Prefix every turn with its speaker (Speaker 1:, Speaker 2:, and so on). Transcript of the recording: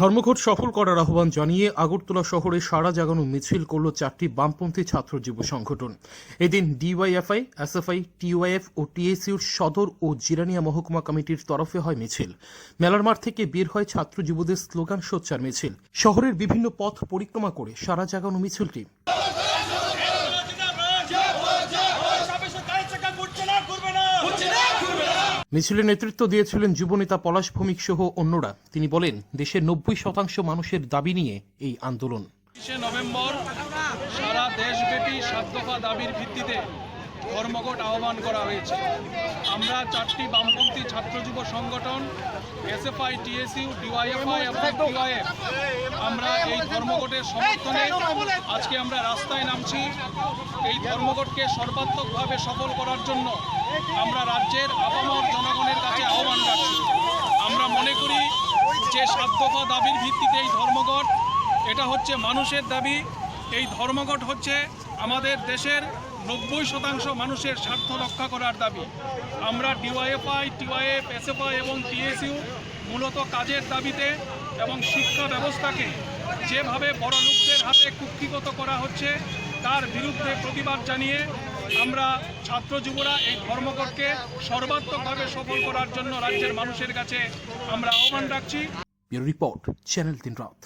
Speaker 1: ধর্মঘট সফল করার আহ্বান জানিয়ে আগরতলা শহরে সারা জাগানো মিছিল করল চারটি বামপন্থী ছাত্র যুব সংগঠন। এদিন ডিওয়াইএফআই, এসএফআই, টিওয়াইএফ ও টিএসইউর সদর ও জিরানিয়া মহকুমা কমিটির তরফে হয় মিছিল। মেলার মাঠ থেকে বের হয় ছাত্র যুবদের স্লোগান, সোচ্চার মিছিল। শহরের বিভিন্ন পথ পরিক্রমা করে সারা জাগানো মিছিলটি। মিছিলের নেতৃত্ব দিয়েছিলেন যুবনেতা পলাশ ভৌমিক সহ অন্যরা। তিনি বলেন দেশের নব্বই শতাংশ মানুষের দাবি নিয়ে এই আন্দোলন।
Speaker 2: নভেম্বর সারা দেশব্যাপী সাত দাবির ভিত্তিতে ধর্মঘট আহ্বান করা হয়েছে। আমরা চারটি বামপন্থী ছাত্র যুব সংগঠন এসএফআই, টিএসইউ, ডিওয়াইএফআই এবং টিওয়াইএফ আমরা এই ধর্মঘটের সমর্থনে আজকে আমরা রাস্তায় নামছি। এই ধর্মঘটকে সর্বাত্মকভাবে সফল করার জন্য আমরা রাজ্যের আপামর জনগণের কাছে আহ্বান রাখছি আমরা মনে করি যে সাত দাবির ভিত্তিতে এই ধর্মঘট, এটা হচ্ছে মানুষের দাবি। এই ধর্মঘট হচ্ছে আমাদের দেশের নব্বই শতাংশ মানুষের স্বার্থ রক্ষা করার দাবি। আমরা ডিওয়াইএফআই, টিওয়াইএফ, এসএফআই এবং টিএসইউ মূলত কাজের দাবিতে এবং শিক্ষা ব্যবস্থাকে যেভাবে বড় লোকদের হাতে কুক্ষিগত করা হচ্ছে, তার বিরুদ্ধে প্রতিবাদ জানিয়ে আমরা ছাত্র যুবরা এই ধর্মঘটকে সর্বাত্মকভাবে সফল করার জন্য রাজ্যের মানুষের কাছে আমরা আহ্বান রাখছি।
Speaker 1: রিপোর্ট, চ্যানেল দিন রাত